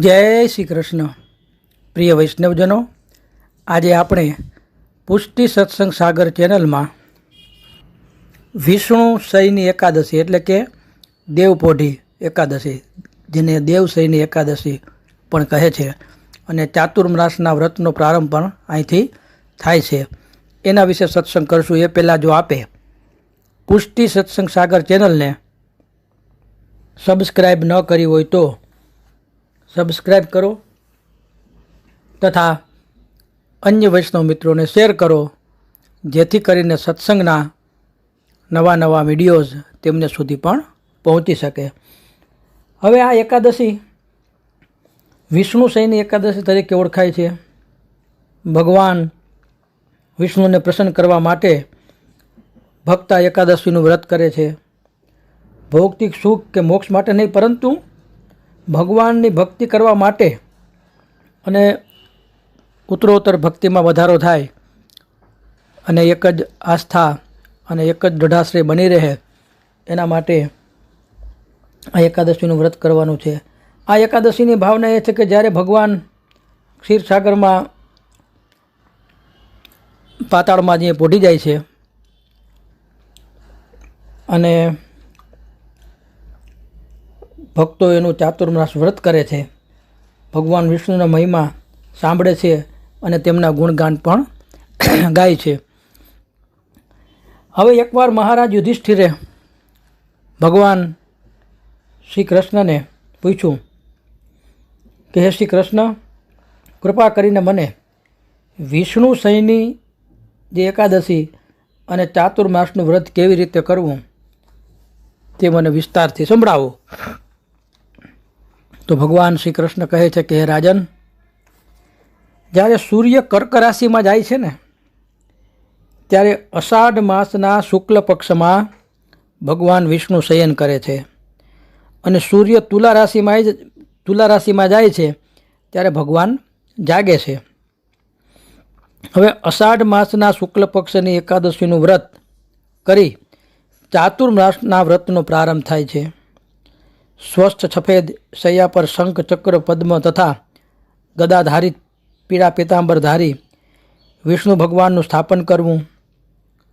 જય શ્રી કૃષ્ણ. પ્રિય વૈષ્ણવજનો, આજે આપણે પુષ્ટિ સત્સંગ સાગર ચેનલમાં વિષ્ણુ સૈની એકાદશી એટલે કે દેવપોઢી એકાદશી, જેને દેવસૈની એકાદશી પણ કહે છે અને ચાતુર્માસના વ્રતનો પ્રારંભ પણ અહીંથી થાય છે. એના વિશે સત્સંગ કરશું. એ પહેલાં જો આપે પુષ્ટિ સત્સંગ સાગર ચેનલને સબસ્ક્રાઈબ ન કરી હોય તો સબસ્ક્રાઈબ કરો તથા અન્ય વૈષ્ણવ મિત્રોને શેર કરો, જેથી કરીને સત્સંગના નવા નવા વિડીયોઝ તેમને સુધી પણ પહોંચી શકે. હવે આ એકાદશી, વિષ્ણુ સૈની એકાદશી તરીકે ઓળખાય છે. ભગવાન વિષ્ણુને પ્રસન્ન કરવા માટે ભક્ત એકાદશીનું વ્રત કરે છે. ભૌતિક સુખ કે મોક્ષ માટે નહીં, પરંતુ ભગવાનની ભક્તિ કરવા માટે અને ઉત્તરોત્તર ભક્તિમાં વધારો થાય અને એક જ આસ્થા અને એક જ દઢાશ્રય બની રહે, એના માટે આ એકાદશીનું વ્રત કરવાનું છે. આ એકાદશીની ભાવના એ છે કે જ્યારે ભગવાન ક્ષીરસાગરમાં પાતાળમાં જે પોઢી જાય છે અને ભક્તો એનું ચાતુર્માસ વ્રત કરે છે. ભગવાન વિષ્ણુના મહિમા સાંભળે છે અને તેમના ગુણગાન પણ ગાય છે. હવે એકવાર મહારાજ યુધિષ્ઠિરે ભગવાન શ્રી કૃષ્ણને પૂછ્યું કે, હે શ્રી કૃષ્ણ કૃપા કરીને મને વિષ્ણુ સૈની જે એકાદશી અને ચાતુર્માસનું વ્રત કેવી રીતે કરવું તે મને વિસ્તારથી સંભળાવો. તો ભગવાન શ્રી કૃષ્ણ કહે છે કે, હે રાજન, જ્યારે સૂર્ય કર્ક રાશિમાં જાય છે ને, ત્યારે અષાઢ માસના શુક્લ પક્ષમાં ભગવાન વિષ્ણુ શયન કરે છે. અને સૂર્ય તુલા રાશિમાં તુલા રાશિમાં જાય છે, ત્યારે ભગવાન જાગે છે. હવે અષાઢ માસના શુક્લ પક્ષની એકાદશીનું વ્રત કરી ચાતુર્માસના વ્રતનો પ્રારંભ થાય છે. સ્વસ્થ સફેદ શૈયા પર શંખ ચક્ર પદ્મ તથા ગદાધારી પીળા પીતાંબરધારી વિષ્ણુ ભગવાનનું સ્થાપન કરવું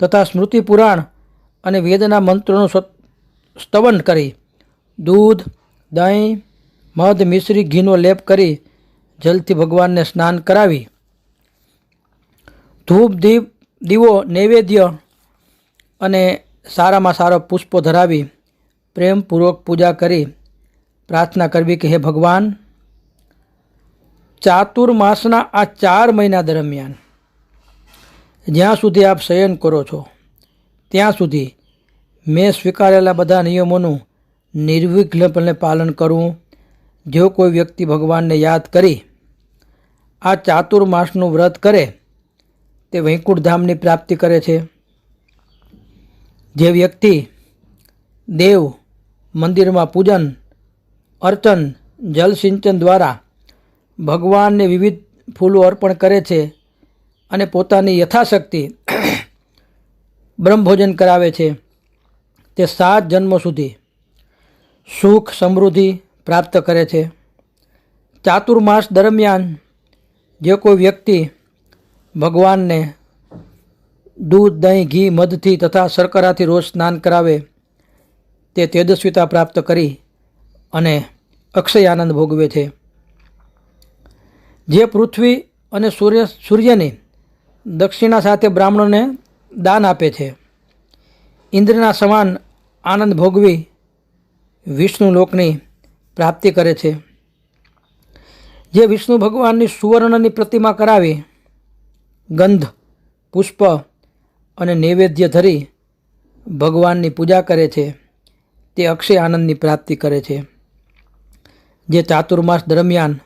તથા સ્મૃતિ પુરાણ અને વેદના મંત્રોનું સ્તવન કરી. દૂધ, દહીં, મધ, મિશ્રી, ઘીનો લેપ કરી જલથી ભગવાનને સ્નાન કરાવી. ધૂપ, દીપ, દીવો, નૈવેદ્ય અને સારામાં સારા પુષ્પો ધરાવી. પ્રેમપૂર્વક પૂજા કરી પ્રાર્થના કરવી કે હે ભગવાન ચાતુર્માસના આ ચાર મહિના દરમિયાન જ્યાં સુધી આપ શયન કરો છો, ત્યાં સુધી મેં સ્વીકારેલા બધા નિયમોનું નિર્વિઘ્નપણે પાલન કરવું જો કોઈ વ્યક્તિ ભગવાનને યાદ કરી આ ચાતુર્માસનું વ્રત કરે, તે વૈકુંઠધામની પ્રાપ્તિ કરે છે. જે વ્યક્તિ દેવ, મંદિરમાં પૂજન, અર્ચન, જલ સિંચન દ્વારા ભગવાનને વિવિધ ફૂલો અર્પણ કરે છે અને પોતાની યથાશક્તિ બ્રહ્મભોજન કરાવે છે તે સાત જન્મો સુધી સુખ સમૃદ્ધિ પ્રાપ્ત કરે છે. ચાતુર્માસ દરમિયાન જે કોઈ વ્યક્તિ ભગવાનને દૂધ, દહીં, ઘી, મધથી તથા શર્કરાથી રોજ સ્નાન કરાવે તે તેજસ્વીતા પ્રાપ્ત કરી અને અક્ષય આનંદ ભોગવે છે. જે પૃથ્વી અને સૂર્ય સૂર્યની દક્ષિણા સાથે બ્રાહ્મણોને દાન આપે છે. ઇન્દ્રના સમાન આનંદ ભોગવી વિષ્ણુ લોકની પ્રાપ્તિ કરે છે. જે વિષ્ણુ ભગવાનની સુવર્ણની પ્રતિમા કરાવી ગંધ, પુષ્પ અને નૈવેદ્ય ધરી ભગવાનની પૂજા કરે છે. તે અક્ષય આનંદની પ્રાપ્તિ કરે છે. જે ચાતુર્માસ દરમિયાન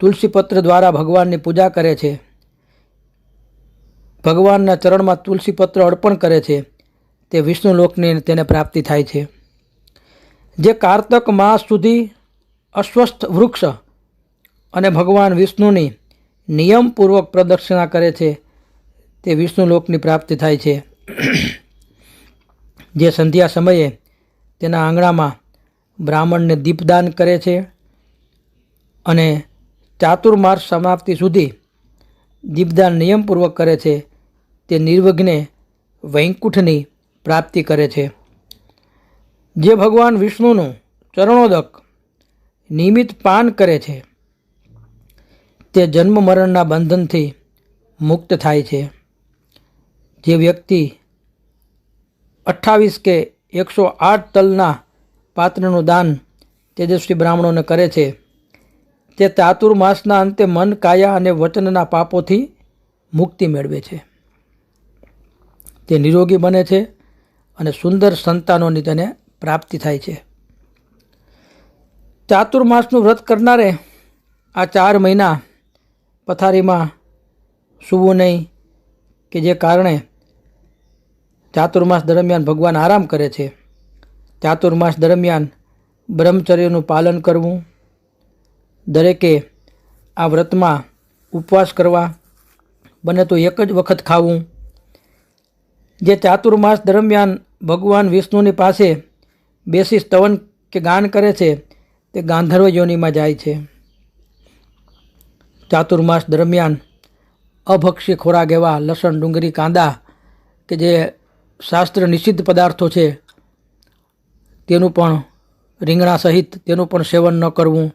તુલસીપત્ર દ્વારા ભગવાનની પૂજા કરે છે. ભગવાનના ચરણમાં તુલસીપત્ર અર્પણ કરે છે. તે વિષ્ણુ લોકની તેને પ્રાપ્તિ થાય છે. જે કારતક માસ સુધી અસ્વસ્થ વૃક્ષ અને ભગવાન વિષ્ણુની નિયમપૂર્વક પ્રદક્ષિણા કરે છે, તે વિષ્ણુ લોકની પ્રાપ્તિ થાય છે. જે સંધ્યા સમયે તેના આંગણામાં બ્રાહ્મણને દીપદાન કરે છે અને ચાતુર્માસ સમાપ્તિ સુધી દીપદાન નિયમપૂર્વક કરે છે. તે નિર્વઘ્ને વૈકુંઠની પ્રાપ્તિ કરે છે. જે ભગવાન વિષ્ણુનું ચરણોદક નિયમિત પાન કરે છે, તે જન્મ મરણના બંધનથી મુક્ત થાય છે. જે વ્યક્તિ અઠ્ઠાવીસ કે એકસો આઠ તલના પાત્રનું દાન તેજસ્વી બ્રાહ્મણોને કરે છે. તે ચાતુર્માસના અંતે મન, કાયા અને વચનના પાપોથી મુક્તિ મેળવે છે. તે નિરોગી બને છે અને સુંદર સંતાનોની તેને પ્રાપ્તિ થાય છે. ચાતુર્માસનું વ્રત કરનારે આ ચાર મહિના પથારીમાં સૂવું નહીં કે જે કારણે ચાતુર્માસ દરમિયાન ભગવાન આરામ કરે છે. ચાતુર્માસ દરમિયાન બ્રહ્મચર્યનું પાલન કરવું, દરેકે આ વ્રતમાં ઉપવાસ કરવા, બને તો એક જ વખત ખાવું. જે ચાતુર્માસ દરમિયાન ભગવાન વિષ્ણુની પાસે બેસી સ્તવન કે ગાન કરે છે, તે ગાંધર્વ યોનિમાં જાય છે. ચાતુર્માસ દરમિયાન અભક્ષી ખોરાક એવા લસણ, ડુંગળી, કાંદા કે જે શાસ્ત્ર નિષિદ્ધ પદાર્થો છે, તેનું પણ રીંગણા સહિત તેનું પણ સેવન ન કરવું.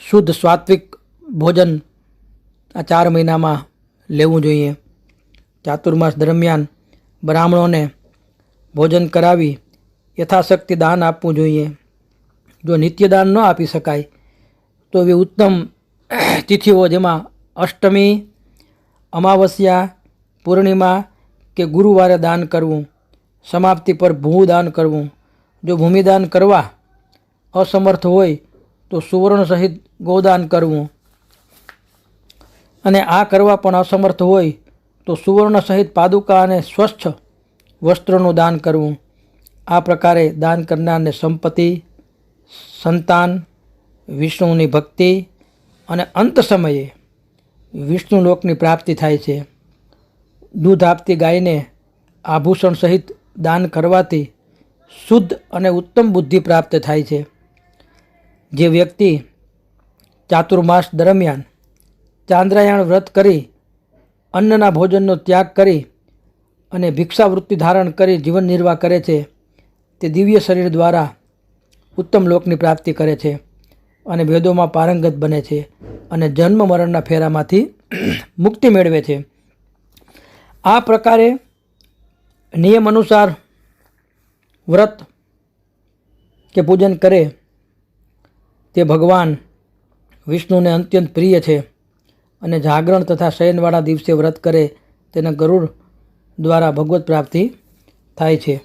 શુદ્ધ સાત્વિક ભોજન આ ચાર મહિનામાં લેવું જોઈએ. ચાતુર્માસ દરમિયાન બ્રાહ્મણોને ભોજન કરાવી યથાશક્તિ દાન આપવું જોઈએ. જો નિત્યદાન ન આપી શકાય, તો એવી ઉત્તમ તિથિઓ જેમાં અષ્ટમી, અમાવસ્યા, પૂર્ણિમા કે ગુરુવારે દાન કરવું, સમાપ્તિ પર ભૂદાન કરવું. જો ભૂમિદાન કરવા અસમર્થ હોય, તો સુવર્ણ સહિત ગોદાન કરવું. અને આ કરવા પણ અસમર્થ હોય, તો સુવર્ણ સહિત પાદુકા અને સ્વચ્છ વસ્ત્રોનું દાન કરવું. આ પ્રકારે દાન કરનારને સંપત્તિ, સંતાન, વિષ્ણુની ભક્તિ અને અંત સમયે વિષ્ણુ લોકની પ્રાપ્તિ થાય છે. દૂધ આપતી ગાયને આભૂષણ સહિત દાન કરવાથી શુદ્ધ અને ઉત્તમ બુદ્ધિ પ્રાપ્ત થાય છે. જે વ્યક્તિ ચાતુર્માસ દરમિયાન ચાંદ્રાયણ વ્રત કરી, અન્નના ભોજનનો ત્યાગ કરી અને ભિક્ષાવૃત્તિ ધારણ કરી જીવન નિર્વાહ કરે છે, તે દિવ્ય શરીર દ્વારા ઉત્તમ લોકની પ્રાપ્તિ કરે છે અને વેદોમાં પારંગત બને છે અને જન્મ મરણના ફેરામાંથી મુક્તિ મેળવે છે. આ પ્રકારે નિયમ અનુસાર વ્રત કે પૂજન કરે તે ભગવાન વિષ્ણુને અત્યંત પ્રિય છે અને જાગરણ તથા શયનવાળા દિવસે વ્રત કરે તેને ગરુડ દ્વારા ભગવત પ્રાપ્તિ થાય છે.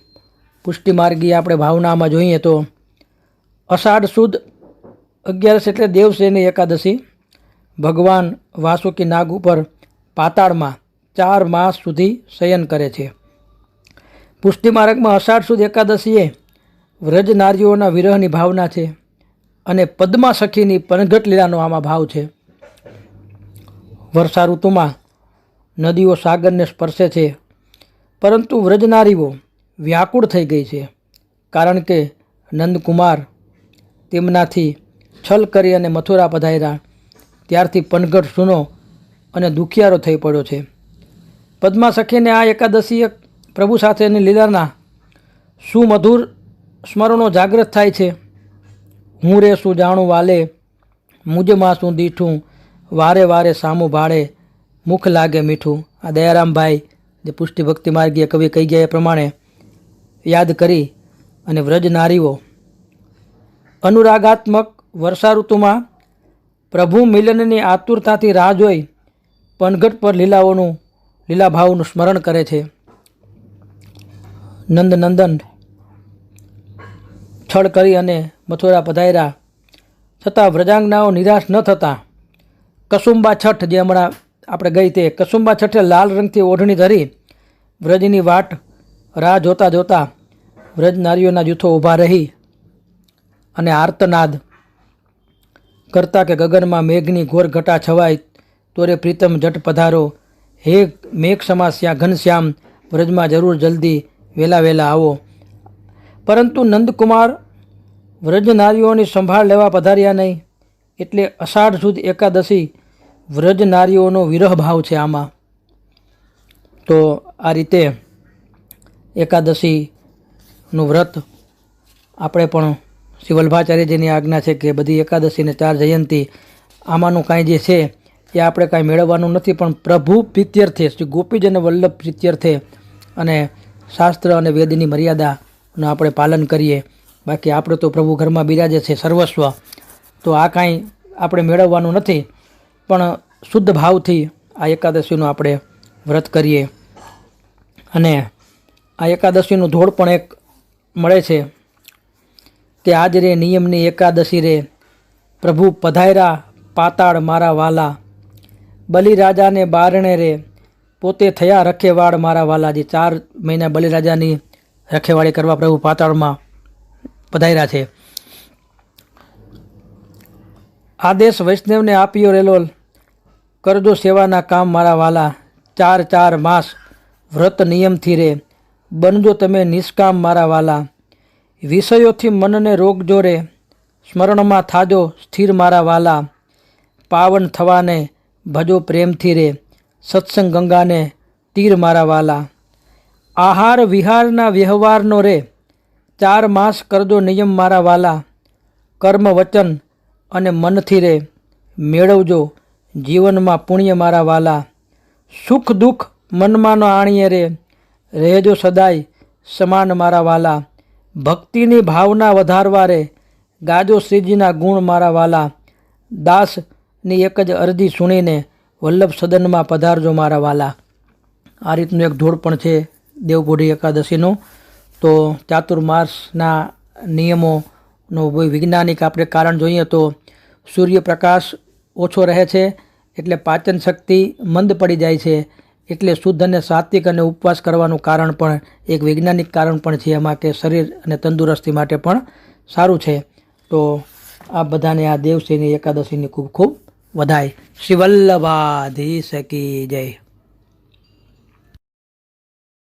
પુષ્ટિ માર્ગી આપણે ભાવનામાં જોઈએ તો અષાઢ સુદ અગિયારસ એટલે દેવસેની એકાદશી ભગવાન વાસુકી નાગ ઉપર પાતાળમાં ચાર માસ સુધી શયન કરે છે. પુષ્ટિમાર્ગમાં અષાઢ સુદ એકાદશીએ વ્રજ નારીઓના વિરહની ભાવના છે અને પદ્મા સખીની પનઘટ લીલાનો આમાં ભાવ છે. વર્ષા ઋતુમાં નદીઓ સાગરને સ્પર્શે છે, પરંતુ વ્રજનારીઓ વ્યાકુળ થઈ ગઈ છે, કારણ કે નંદકુમાર તેમનાથી છલ કરી અને મથુરા પધાર્યા. ત્યારથી પનઘટ સૂનો અને દુખિયારો થઈ પડ્યો છે. પદ્મા સખીને આ એકાદશીએ પ્રભુ સાથેની લીલાના સુમધુર સ્મરણો જાગૃત થાય છે. હું રે શું જાણું વાલે, મુજમાં શું દીઠું, વારે વારે સામું ભાડે મુખ લાગે મીઠું. આ દયારામભાઈ જે પુષ્ટિ ભક્તિ માર્ગીય કવિ કહી ગયા એ પ્રમાણે યાદ કરી અને વ્રજ નારીઓ, અનુરાગાત્મક વર્ષા ઋતુમાં પ્રભુ મિલનની આતુરતાથી રાહ જોઈ, પનઘટ પર લીલાઓનું લીલાભાવનું સ્મરણ કરે છે. નંદનંદન છળ કરી અને મથુરા પધાર્યા. છતાં વ્રજાંગનાઓ નિરાશ ન થતાં. કસુંબા છઠ જે હમણાં આપણે ગઈ તે કસુંબા છઠે લાલ રંગથી ઓઢણી ધરી વ્રજની વાટ રાહ જોતા જોતા વ્રજ નારીઓના જૂથો ઊભા રહી અને આર્તનાદ કરતા કે ગગનમાં મેઘની ઘોર ઘટા છવાય, તોરે પ્રીતમ જટ પધારો. હે મેઘ સમાસ્યા ઘનશ્યામ, વ્રજમાં જરૂર જલ્દી વહેલા વહેલા આવો. પરંતુ નંદકુમાર વ્રજનારીઓની સંભાળ લેવા પધાર્યા નહીં. એટલે અષાઢ સુદ એકાદશી વ્રજનારીઓનો વિરહ ભાવ છે આમાં. તો આ રીતે એકાદશીનું વ્રત આપણે પણ શ્રી વલ્ભાચાર્યજીની આજ્ઞા છે કે બધી એકાદશીને ચાર જયંતી આમાંનું કાંઈ જે છે એ આપણે કાંઈ મેળવવાનું નથી, પણ પ્રભુ પ્રીત્યર્થે, શ્રી ગોપીજન વલ્લભ પ્રીત્યર્થે અને શાસ્ત્ર અને વેદની મર્યાદાનું આપણે પાલન કરીએ. બાકી આપણે તો પ્રભુ ઘરમાં બિરાજે છે સર્વસ્વ. તો આ કાંઈ આપણે મેળવવાનું નથી, પણ શુદ્ધ ભાવથી આ એકાદશીનું આપણે વ્રત કરીએ. અને આ એકાદશીનું ધોળ પણ એક મળે છે કે આજ રે નિયમની એકાદશી રે પ્રભુ પધાયરા પાતાળ મારા વાલા બલિરાજાને બારણે રે. પોતે થયા રખેવાડ મારા વાલાજી. ચાર મહિના બલિરાજાની રખેવાળી કરવા પ્રભુ પાતાળમાં પધાર્યા છે. આદેશ વૈષ્ણવને આપ્યો રેલો કરજો સેવાના કામ મારા વાલા. ચાર ચાર માસ વ્રત નિયમથી રે. બનજો તમે નિષ્કામ મારા વાલા. વિષયોથી મનને રોકજો રે સ્મરણમાં થાજો સ્થિર મારા વાલા. પાવન થવાને ભજો પ્રેમથી રે, સત્સંગ ગંગાને તીર મારા વાલા. આહાર વિહારના વ્યવહારનો રે, ચાર માસ કરજો નિયમ મારા વાલા. કર્મ વચન અને મનથી રે, મેળવજો જીવનમાં પુણ્ય મારા વાલા. સુખ દુઃખ મનમાંનો આણીએ રે, રહેજો સદાય સમાન મારા વાલા. ભક્તિની ભાવના વધારવા રે, ગાજો શ્રીજીના ગુણ મારા વાલા. દાસની એક જ અરજી સુણીને વલ્લભ સદનમાં પધારજો મારા વાલા. આ રીતનું એક ધોળ પણ છે દેવગોઢી એકાદશીનું. તો ચાતુર્માસના નિયમોનો વૈજ્ઞાનિક આપણે કારણ જોઈએ તો સૂર્યપ્રકાશ ઓછો રહે છે એટલે પાચન શક્તિ મંદ પડી જાય છે એટલે શુદ્ધ અને સાત્વિક અને ઉપવાસ કરવાનું કારણ પણ એક વૈજ્ઞાનિક કારણ પણ છે. એમાં કે શરીર અને તંદુરસ્તી માટે પણ સારું છે. તો આ બધાને આ દેવશ્રીની એકાદશીની ખૂબ ખૂબ વધાય શ્રી વલ્લભાધીશ કી જય.